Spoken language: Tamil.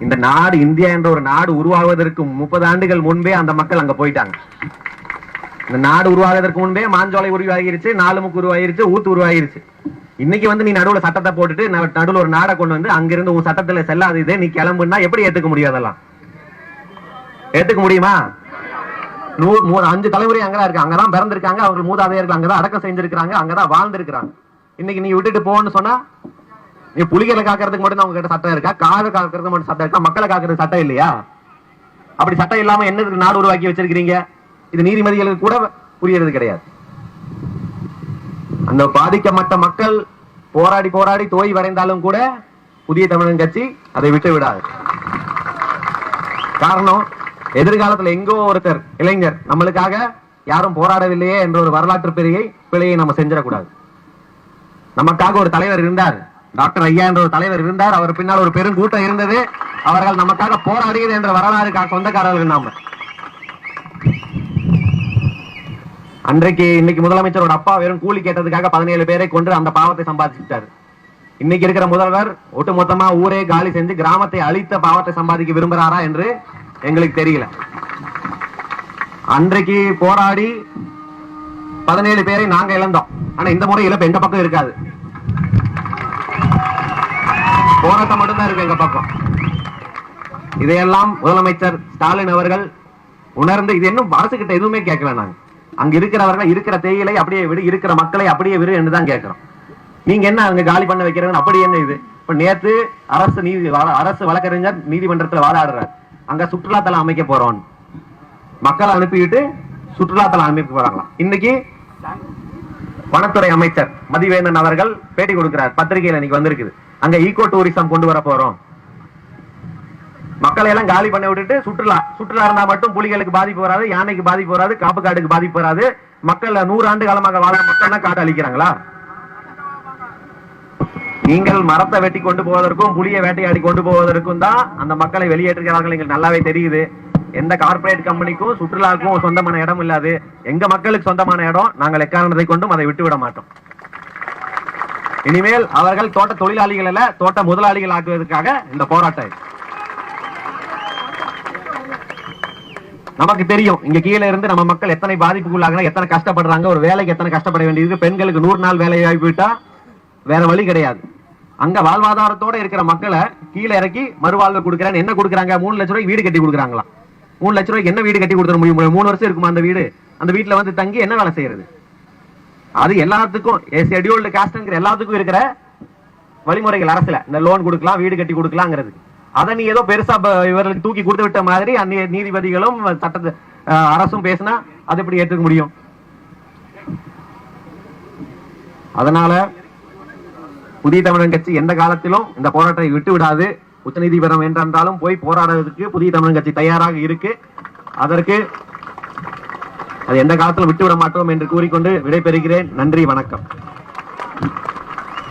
இந்த நாடு இந்தியா என்ற ஒரு நாடு உருவாவதற்கு முப்பது ஆண்டுகள் முன்பே அந்த மக்கள் அங்க போயிட்டாங்க. இந்த நாடு உருவாகிறதுக்கு முன்பே மாஞ்சோலை உருவாகிருச்சு நாலுமுக்கு உருவாகிருச்சு ஊத்து உருவாகிருச்சு. இன்னைக்கு வந்து நீ நடுவுல சட்டத்தை போட்டுட்டு நடுவுல ஒரு நாடை கொண்டு வந்து அங்கிருந்து உன் சட்டத்துல செல்லாது இதே நீ கிளம்புனா எப்படி ஏத்துக்க முடியும் அதெல்லாம்? ஏத்துக்க முடியுமா? நூறு மூணு அஞ்சு தலைமுறை அங்கதான் இருக்கு. அங்கதான் பிறந்திருக்காங்க. அவங்க மூதாதையர்கள் அங்கதான் அடக்கம் செஞ்சிருக்காங்க அங்கதான் வாழ்ந்திருக்கிறாங்க. இன்னைக்கு நீ விட்டுட்டு போன்னு சொன்னா நீ புலிகளை காக்கிறதுக்கு மட்டும் தான் உங்ககிட்ட சட்டம் இருக்கா? காதை காக்கிறதுக்கு மட்டும் சட்டம் இருக்கா? மக்களை காக்கிறது சட்டம் இல்லையா? அப்படி சட்டம் இல்லாம என்ன நாடு உருவாக்கி வச்சிருக்கிறீங்க? இது நீதிமதிகளுக்கு கூட புரியறது கிடையாது. அந்த பாதிக்கப்பட்ட மக்கள் போராடி போராடி தோய் வரைந்தாலும் கூட புதிய தமிழன் கட்சி அதை விட்டு விடாது. காரணம் எதிர்காலத்துல எங்கோ ஒருத்தர் இளைஞர் நம்மளுக்காக யாரும் போராடவில்லையே என்ற ஒரு வரலாற்று பிழையை பிழையை நம்ம செஞ்சிடக்கூடாது. நமக்காக ஒரு தலைவர் இருந்தார். டாக்டர் ஐயா என்ற ஒரு தலைவர் இருந்தார். அவர் பின்னால் ஒரு பெருங்கூட்டம் இருந்தது. அவர்கள் நமக்காக போராடியது என்ற வரலாறு சொந்தக்காரர்கள் நாம. அன்றைக்கு இன்னைக்கு முதலமைச்சரோட அப்பா வெறும் கூலி கேட்டதுக்காக பதினேழு பேரை கொண்டு அந்த பாவத்தை சம்பாதிச்சுட்டார். இன்னைக்கு இருக்கிற முதல்வர் ஒட்டுமொத்தமா ஊரே காலி செஞ்சு கிராமத்தை அழித்த பாவத்தை சம்பாதிக்க விரும்புறாரா என்று எங்களுக்கு தெரியல. அன்றைக்கு போராடி பதினேழு பேரை நாங்க இழந்தோம். ஆனா இந்த முறை இழப்பு எங்க பக்கம் இருக்காது. போராட்டம் மட்டும்தான் இருக்கு எங்க பக்கம். இதையெல்லாம் முதலமைச்சர் ஸ்டாலின் அவர்கள் உணர்ந்து இது இன்னும் அரசு கிட்ட எதுவுமே கேட்கல நாங்க. அங்க இருக்கிறவர்கள் இருக்கிற தேயிலை அப்படியே விடு இருக்கிற மக்களை அப்படியே விடு என்று தான் கேட்கிறோம். நீங்க என்ன அங்க காலி பண்ண வைக்கிறவங்க அப்படி என்ன இது? இப்ப நேத்து அரசு நீதி அரசு வழக்கறிஞர் நீதிமன்றத்துல வாதாடுறார். அங்க சுற்றுலாத்தலம் அமைக்க போறோம் மக்களை அனுப்பிட்டு சுற்றுலாத்தலம் அமைக்க போறாங்களாம் இன்னைக்கு வனத்துறை அமைச்சர் மதிவேந்தன் அவர்கள் பேட்டி கொடுக்கிறார். பத்திரிகையில இன்னைக்கு வந்திருக்குது. அங்க ஈகோ டூரிசம் கொண்டு வர போறோம். மக்களை எல்லாம் காலி பண்ண விட்டுட்டு சுற்றுலா சுற்றுலா இருந்தா மட்டும் புலிகளுக்கு பாதிப்பு வராது யானைக்கு பாதிப்பு வராது காப்பு காடுக்கு பாதிப்பு வராது. மக்கள் நூறு ஆண்டு காலமாக வாழ மக்கள் தான் காடு அழிக்கிறாங்களா? நீங்கள் மரத்தை வெட்டி கொண்டு போவதற்கும் புலியை வேட்டையாடி கொண்டு போவதற்கும் தான் அந்த மக்களை வெளியேற்றுகிறார்கள் எங்களுக்கு நல்லாவே தெரியுது. எந்த கார்ப்பரேட் கம்பெனிக்கும் சுற்றுலாவுக்கும் சொந்தமான இடம் இல்லாது. எங்க மக்களுக்கு சொந்தமான இடம் நாங்கள் எக்காரணத்தை கொண்டும் அதை விட்டு விட மாட்டோம். இனிமேல் அவர்கள் தோட்ட தொழிலாளிகள் அல்ல தோட்ட முதலாளிகள் ஆக்குவதற்காக இந்த போராட்டம். நமக்கு தெரியும் இங்க கீழே இருந்து நம்ம மக்கள் எத்தனை பாதிப்புக்குள்ளாக எத்தனை கஷ்டப்படுறாங்க ஒரு வேலைக்கு எத்தனை கஷ்டப்பட வேண்டியது பெண்களுக்கு நூறு நாள் வேலை வாய்ப்பு விட்டா வேற வழி கிடையாது. அங்க வாழ்வாதாரத்தோட இருக்கிற மக்களை கீழே இறக்கி மறுவாழ்வு கொடுக்கறேன் என்ன கொடுக்குறாங்க? மூணு லட்ச ரூபாய்க்கு வீடு கட்டி கொடுக்குறாங்களா மூணு லட்ச ரூபாய்க்கு என்ன வீடு கட்டி கொடுத்துட முடியும்? மூணு வருஷம் இருக்குமா அந்த வீடு? அந்த வீட்டுல வந்து தங்கி என்ன வேலை செய்யறது? அது எல்லாத்துக்கும் ஷெட்யூல்டு காஸ்ட்ங்கிற எல்லாத்துக்கும் இருக்கிற வழிமுறைகள் அரசுல. இந்த லோன் கொடுக்கலாம் வீடு கட்டி கொடுக்கலாங்கிறது. அதை நீ ஏதோ பெருசா இவர்களுக்கு தூக்கி கொடுத்து விட்ட மாதிரி அந்த நீதிபதிகளும் சட்ட அரசும் பேசினா அது எப்படி ஏத்துக்க முடியும்? அதனால புதிய தமிழன் கட்சி எந்த காலத்திலும் இந்த போராட்டத்தை விட்டு விடாது. உச்சநீதிமன்றம் என்றாலும் போய் போராடுறதுக்கு புதிய தமிழன் கட்சி தயாராக இருக்கு. அதற்கு அது எந்த காலத்திலும் விட்டு விட மாட்டோம் என்று கூறிக்கொண்டு விடைபெறுகிறேன். நன்றி வணக்கம்.